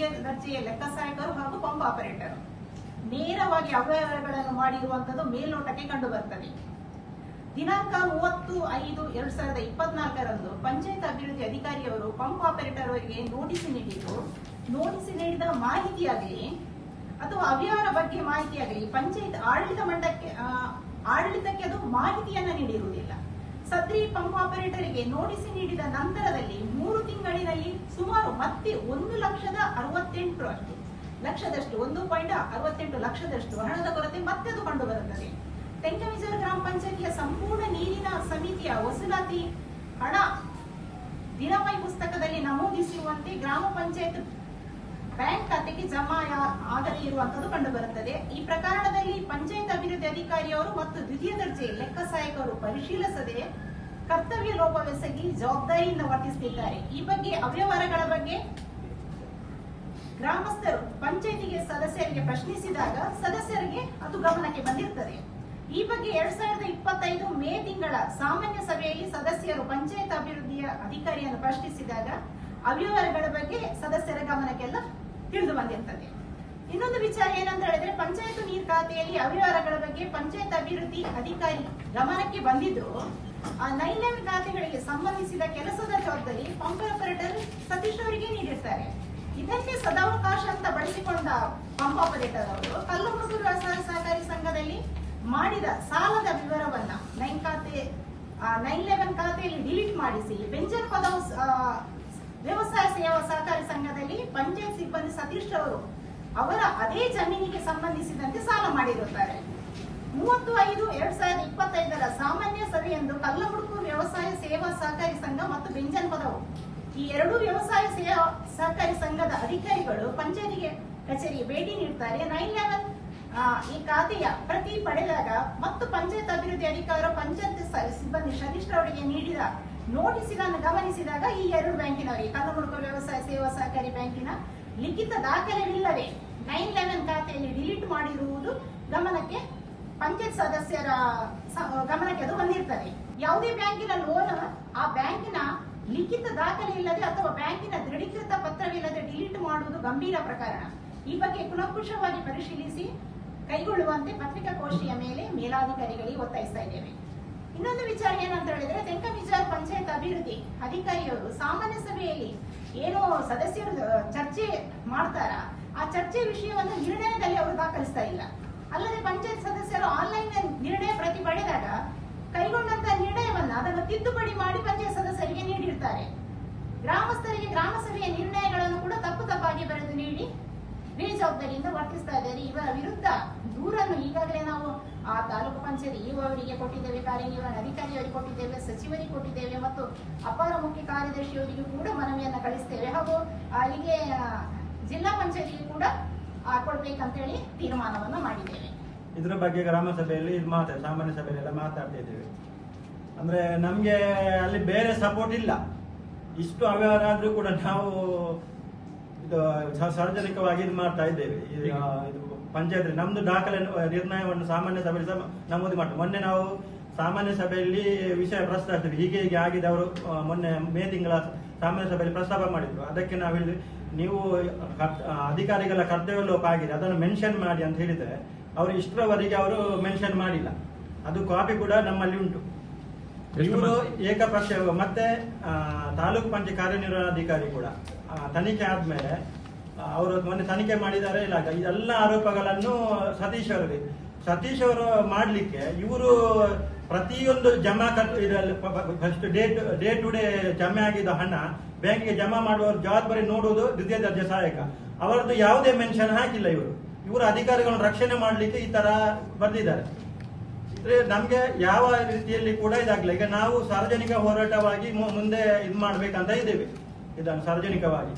ದ್ವಿತೀಯ ದರ್ಜೆಯ ಲೆಕ್ಕ ಸಹಾಯಕರು ಹಾಗೂ ಪಂಪ್ ಆಪರೇಟರ್. ನೇರವಾಗಿ ಅವ್ಯವಹಾರಗಳನ್ನು ಮಾಡಿರುವಂತದ್ದು ಮೇಲ್ನೋಟಕ್ಕೆ ಕಂಡು ಬರ್ತದೆ ದಿನಾಂಕ ಮೂವತ್ತು ಐದು ಎರಡ್ ಸಾವಿರದ ಇಪ್ಪತ್ನಾಲ್ಕರಂದು ಪಂಚಾಯತ್ ಅಭಿವೃದ್ಧಿ ಅಧಿಕಾರಿಯವರು ಪಂಪ್ ಆಪರೇಟರ್ ಅವರಿಗೆ ನೋಟಿಸ್ ನೀಡಿದ್ದು, ನೋಟಿಸ್ ನೀಡಿದ ಮಾಹಿತಿಯಾಗಲಿ ಅಥವಾ ಅವ್ಯವಹಾರ ಬಗ್ಗೆ ಮಾಹಿತಿಯಾಗಲಿ ಪಂಚಾಯತ್ ಆಡಳಿತ ಮಂಡಕ್ಕೆ ಆಡಳಿತಕ್ಕೆ ಅದು ಮಾಹಿತಿಯನ್ನ ನೀಡಿರುವುದಿಲ್ಲ. ಸದ್ರಿ ಪಂಪ್ ಆಪರೇಟರ್ಗೆ ನೋಟಿಸ್ ನೀಡಿದ ನಂತರದಲ್ಲಿ ಮೂರು ತಿಂಗಳಿನಲ್ಲಿ ಸುಮಾರು ಮತ್ತೆ ಒಂದು ಲಕ್ಷದ ಅರವತ್ತೆಂಟು ಅಷ್ಟು. ಲಕ್ಷದಷ್ಟು ಒಂದು ಪಾಯಿಂಟ್ ಅರವತ್ತೆಂಟು ಲಕ್ಷದಷ್ಟು ಹಣದ ಕೊರತೆ ಮತ್ತೆ ಅದು ಕಂಡು ಬರುತ್ತದೆ ತೆಂಕಮಿಜರ ಗ್ರಾಮ ಪಂಚಾಯತಿಯ ಸಂಪೂರ್ಣ ನೀರಿನ ಸಮಿತಿಯ ವಸೂಲಾತಿ ಹಣ ದಿನಮೈ ಪುಸ್ತಕದಲ್ಲಿ ನಮೂದಿಸಿರುವಂತೆ ಗ್ರಾಮ ಪಂಚಾಯತ್ ಬ್ಯಾಂಕ್ ಖಾತೆಗೆ ಜಮಾ ಆಗದೇ ಇರುವಂತದ್ದು ಕಂಡು ಬರುತ್ತದೆ ಈ ಪ್ರಕರಣದಲ್ಲಿ ಪಂಚಾಯತ್ ಅಭಿವೃದ್ಧಿ ಅಧಿಕಾರಿಯವರು ಮತ್ತು ದ್ವಿತೀಯ ದರ್ಜೆ ಲೆಕ್ಕ ಸಹಾಯಕರು ಪರಿಶೀಲಿಸದೆ ಕರ್ತವ್ಯ ಲೋಪವೆಸಗಿ ಜವಾಬ್ದಾರಿಯಿಂದ ವರ್ತಿಸುತ್ತಿದ್ದಾರೆ ಈ ಬಗ್ಗೆ ಅವ್ಯವಹಾರಗಳ ಬಗ್ಗೆ ಗ್ರಾಮಸ್ಥರು ಪಂಚಾಯತಿಗೆ ಸದಸ್ಯರಿಗೆ ಪ್ರಶ್ನಿಸಿದಾಗ ಸದಸ್ಯರಿಗೆ ಅದು ಗಮನಕ್ಕೆ ಬಂದಿರುತ್ತದೆ ಈ ಬಗ್ಗೆ ಎರಡ್ ಸಾವಿರದ ಇಪ್ಪತ್ತೈದು ಮೇ ತಿಂಗಳ ಸಾಮಾನ್ಯ ಸಭೆಯಲ್ಲಿ ಸದಸ್ಯರು ಪಂಚಾಯತ್ ಅಭಿವೃದ್ಧಿಯ ಅಧಿಕಾರಿಯನ್ನು ಪ್ರಶ್ನಿಸಿದಾಗ ಅವ್ಯವಹಾರಗಳ ಬಗ್ಗೆ ಸದಸ್ಯರ ಗಮನಕ್ಕೆಲ್ಲ ತಿಳಿದು ಬಂದಿರ್ತದೆ. ಇನ್ನೊಂದು ವಿಚಾರ ಏನಂತ ಹೇಳಿದ್ರೆ ಪಂಚಾಯತ್ ನೀರು ಖಾತೆಯಲ್ಲಿ ಅವ್ಯವಹಾರಗಳ ಬಗ್ಗೆ ಪಂಚಾಯತ್ ಅಭಿವೃದ್ಧಿ ಅಧಿಕಾರಿ ಗಮನಕ್ಕೆ ಬಂದಿದ್ದು ನೈಲ್ಯಾನ್ ಖಾತೆಗಳಿಗೆ ಸಂಬಂಧಿಸಿದ ಕೆಲಸದ ಜವಾಬ್ದಾರಿ ಪಂಪ್ ಆಪರೇಟರ್ ಸತೀಶ್ ಅವರಿಗೆ ನೀಡಿರ್ತಾರೆ. ಇದಕ್ಕೆ ಸದಾವಕಾಶ ಅಂತ ಬಳಸಿಕೊಂಡ ಪಂಪ್ ಆಪರೇಟರ್ ಅವರು ಕಲ್ಲುಮುಡುಗು ವ್ಯವಸಾಯ ಸಹಕಾರಿ ಸಂಘದಲ್ಲಿ ಮಾಡಿದ ಸಾಲದ ವಿವರವನ್ನ ನೈನ್ ಖಾತೆ ನೈನ್ ಲೆವೆನ್ ಖಾತೆಯಲ್ಲಿ ಡಿಲೀಟ್ ಮಾಡಿಸಿ ಬೆಂಜನ್ ಪದವು ಆ, ವ್ಯವಸಾಯ ಸೇವಾ ಸಹಕಾರಿ ಸಂಘದಲ್ಲಿ ಪಂಚಾಯತ್ ಸಿಬ್ಬಂದಿ ಸತೀಶ್ ಅವರು ಅವರ ಅದೇ ಜಮೀನಿಗೆ ಸಂಬಂಧಿಸಿದಂತೆ ಸಾಲ ಮಾಡಿರುತ್ತಾರೆ. ಮೂವತ್ತು ಐದು ಎರಡ್ ಸಾವಿರದ ಇಪ್ಪತ್ತೈದರ ಸಾಮಾನ್ಯ ಸಭೆಯಂದು ಕಲ್ಲಮುಡುಕು ವ್ಯವಸಾಯ ಸೇವಾ ಸಹಕಾರಿ ಸಂಘ ಮತ್ತು ಬೆಂಜನ್ ಪದವು. ಈ ಎರಡು ವ್ಯವಸಾಯ ಸೇವಾ ಸಹಕಾರಿ ಸಂಘದ ಅಧಿಕಾರಿಗಳು ಪಂಚಾಯತಿಗೆ ಕಚೇರಿಗೆ ಭೇಟಿ ನೀಡುತ್ತಾರೆ ನೈನ್ ಲೆವೆನ್ ಈ ಖಾತೆಯ ಪ್ರತಿ ಪಡೆದಾಗ ಮತ್ತು ಪಂಚಾಯತ್ ಅಭಿವೃದ್ಧಿ ಅಧಿಕಾರಿ ಪಂಚಾಯತ್ ಸಿಬ್ಬಂದಿ ಸತೀಶ್ ಅವರಿಗೆ ನೀಡಿದ ನೋಟಿಸಿಗಳನ್ನು ಗಮನಿಸಿದಾಗ ಈ ಎರಡು ಬ್ಯಾಂಕಿನವರಿಗೆ ಕಲ್ಲಮುಡುಕು ವ್ಯವಸಾಯ ಸೇವಾ ಸಹಕಾರಿ ಬ್ಯಾಂಕಿನ ಲಿಖಿತ ದಾಖಲೆವಿಲ್ಲದೆ ನೈನ್ ಲೆವೆನ್ ಖಾತೆಯಲ್ಲಿ ಡಿಲೀಟ್ ಮಾಡಿರುವುದು ಗಮನಕ್ಕೆ ಪಂಚಾಯತ್ ಸದಸ್ಯರ ಗಮನಕ್ಕೆ ಅದು ಬಂದಿರ್ತದೆ. ಯಾವುದೇ ಬ್ಯಾಂಕಿನ ಲೋನ್ ಆ ಬ್ಯಾಂಕಿನ ಲಿಖಿತ ದಾಖಲೆ ಇಲ್ಲದೆ ಅಥವಾ ಬ್ಯಾಂಕಿನ ದೃಢೀಕೃತ ಪತ್ರವಿಲ್ಲದೆ ಡಿಲೀಟ್ ಮಾಡುವುದು ಗಂಭೀರ ಪ್ರಕರಣ. ಈ ಬಗ್ಗೆ ಕುಲಂಕುಷವಾಗಿ ಪರಿಶೀಲಿಸಿ ಕೈಗೊಳ್ಳುವಂತೆ ಪತ್ರಿಕಾಗೋಷ್ಠಿಯ ಮೇಲೆ ಮೇಲಾಧಿಕಾರಿಗಳಿಗೆ ಒತ್ತಾಯಿಸ್ತಾ ಇದ್ದೇವೆ. ಇನ್ನೊಂದು ವಿಚಾರ ಏನಂತ ಹೇಳಿದ್ರೆ ತೆಂಕಮಿಜಾರ್ ಪಂಚಾಯತ್ ಅಭಿವೃದ್ಧಿ ಅಧಿಕಾರಿಯವರು ಸಾಮಾನ್ಯ ಸಭೆಯಲ್ಲಿ ಏನೋ ಸದಸ್ಯರು ಚರ್ಚೆ ಮಾಡ್ತಾರ? ಆ ಚರ್ಚೆ ವಿಷಯವನ್ನು ನಿರ್ಣಯದಲ್ಲಿ ಅವರು ದಾಖಲಿಸ್ತಾ ಇಲ್ಲ. ಅಲ್ಲದೆ ಪಂಚಾಯತ್ ಸದಸ್ಯರು ಆನ್ಲೈನ್ ನಿರ್ಣಯ ಪ್ರತಿ ಪಡೆದಾಗ ಕೈಗೊಂಡಂತ ನಿರ್ಣಯವನ್ನ ಅದನ್ನು ತಿದ್ದುಪಡಿ ಮಾಡಿ ಪಂಚಾಯತ್ ಸದಸ್ಯರಿಗೆ ನೀಡಿರ್ತಾರೆ. ಗ್ರಾಮಸ್ಥರಿಗೆ ಗ್ರಾಮ ಸಭೆಯ ನಿರ್ಣಯಗಳನ್ನು ಕೂಡ ತಪ್ಪು ತಪ್ಪಾಗಿ ಬರೆದು ನೀಡಿ ಬೇಜವಾಬ್ದಾರಿಯಿಂದ ವರ್ತಿಸ್ತಾ ಇದ್ದಾರೆ. ಇವರ ವಿರುದ್ಧ ದೂರನ್ನು ಈಗಾಗಲೇ ನಾವು ಆ ತಾಲೂಕು ಪಂಚಾಯತ್ ಇಒ ಅವರಿಗೆ ಕೊಟ್ಟಿದ್ದೇವೆ, ಕಾರ್ಯನಿರ್ವಹಣ ಅಧಿಕಾರಿಯವರಿಗೆ ಕೊಟ್ಟಿದ್ದೇವೆ, ಸಚಿವರಿಗೆ ಕೊಟ್ಟಿದ್ದೇವೆ ಮತ್ತು ಅಪಾರ ಮುಖ್ಯ ಕಾರ್ಯದರ್ಶಿಯವರಿಗೂ ಕೂಡ ಮನವಿಯನ್ನು ಕಳಿಸ್ತೇವೆ. ಹಾಗೂ ಅಲ್ಲಿಗೆ ಜಿಲ್ಲಾ ಪಂಚಾಯತಿಗೆ ಕೂಡ ಕೊಡ್ಬೇಕಂತೇಳಿ ತೀರ್ಮಾನವನ್ನು ಮಾಡಿದ್ದೇವೆ. ಇದ್ರ ಬಗ್ಗೆ ಗ್ರಾಮ ಸಭೆಯಲ್ಲಿ ಇದು ಮಾತಾಡ ಸಾಮಾನ್ಯ ಸಭೆಯಲ್ಲೆಲ್ಲ ಮಾತಾಡ್ತಾ ಇದ್ದೇವೆ. ಅಂದ್ರೆ ನಮ್ಗೆ ಅಲ್ಲಿ ಬೇರೆ ಸಪೋರ್ಟ್ ಇಲ್ಲ. ಇಷ್ಟು ಅವ್ಯವಹಾರ ಆದ್ರೂ ಕೂಡ ನಾವು ಇದು ಸಾರ್ವಜನಿಕವಾಗಿ ಇದು ಮಾಡ್ತಾ ಇದ್ದೇವೆ. ಇದು ಪಂಚಾಯತ್ ನಮ್ದು ದಾಖಲೆ, ನಿರ್ಣಯವನ್ನು ಸಾಮಾನ್ಯ ಸಭೆಯಲ್ಲಿ ನಮೂದು ಮಾಡ್ತೀವಿ. ಮೊನ್ನೆ ನಾವು ಸಾಮಾನ್ಯ ಸಭೆಯಲ್ಲಿ ವಿಷಯ ಪ್ರಸ್ತಾಪಿಸಿದ್ವಿ ಹೀಗೆ ಹೀಗೆ ಆಗಿದೆ ಅವರು ಮೊನ್ನೆ ಮೇ ತಿಂಗಳ ಸಾಮಾನ್ಯ ಸಭೆಯಲ್ಲಿ ಪ್ರಸ್ತಾಪ ಮಾಡಿದ್ರು. ಅದಕ್ಕೆ ನಾವು ಹೇಳಿದ್ವಿ ನೀವು ಅಧಿಕಾರಿಗಳ ಕರ್ತವ್ಯ ಲೋಪ ಆಗಿದೆ. ಅದನ್ನು ಮೆನ್ಷನ್ ಮಾಡಿ ಅಂತ ಹೇಳಿದ್ರೆ ಅವರು ಇಷ್ಟರವರೆಗೆ ಅವರು ಮೆನ್ಷನ್ ಮಾಡಿಲ್ಲ. ಅದು ಕಾಪಿ ಕೂಡ ನಮ್ಮಲ್ಲಿ ಉಂಟು. ಇವರು ಏಕಪಕ್ಷ ಮತ್ತೆ ತಾಲೂಕು ಪಂಚಾಯತ್ ಕಾರ್ಯನಿರ್ವಹಣಾಧಿಕಾರಿ ಕೂಡ. ತನಿಖೆ ಆದ್ಮೇಲೆ ಅವರು ಮೊನ್ನೆ ತನಿಖೆ ಮಾಡಿದ್ದಾರೆ. ಇಲ್ಲ ಎಲ್ಲ ಆರೋಪಗಳನ್ನು ಸತೀಶ್ ಅವರಿಗೆ ಸತೀಶ್ ಅವರು ಮಾಡ್ಲಿಕ್ಕೆ ಇವರು ಪ್ರತಿಯೊಂದು ಜಮಾ first day to day to day ಜಮೆ ಆಗಿದ್ದ ಹಣ ಬ್ಯಾಂಕಿಗೆ ಜಮಾ ಮಾಡುವ ಜವಾಬ್ದಾರಿ ನೋಡುವುದು ದ್ವಿತೀಯ ದರ್ಜೆ ಸಹಾಯಕ. ಅವರದ್ದು ಯಾವುದೇ ಮೆನ್ಷನ್ ಹಾಕಿಲ್ಲ ಇವರು. ಇವರು ಅಧಿಕಾರಿಗಳನ್ನು ರಕ್ಷಣೆ ಮಾಡಲಿಕ್ಕೆ ಈ ತರ ಬರೆದಿದ್ದಾರೆ. ನಮಗೆ ಯಾವ ರೀತಿಯಲ್ಲಿ ಕೂಡ ಇದಾಗಲಿಲ್ಲ. ಈಗ ನಾವು ಸಾರ್ವಜನಿಕ ಹೋರಾಟವಾಗಿ ಮುಂದೆ ಇದು ಮಾಡ್ಬೇಕಂತ ಇದ್ದೇವೆ. ಇದನ್ನು ಸಾರ್ವಜನಿಕವಾಗಿ.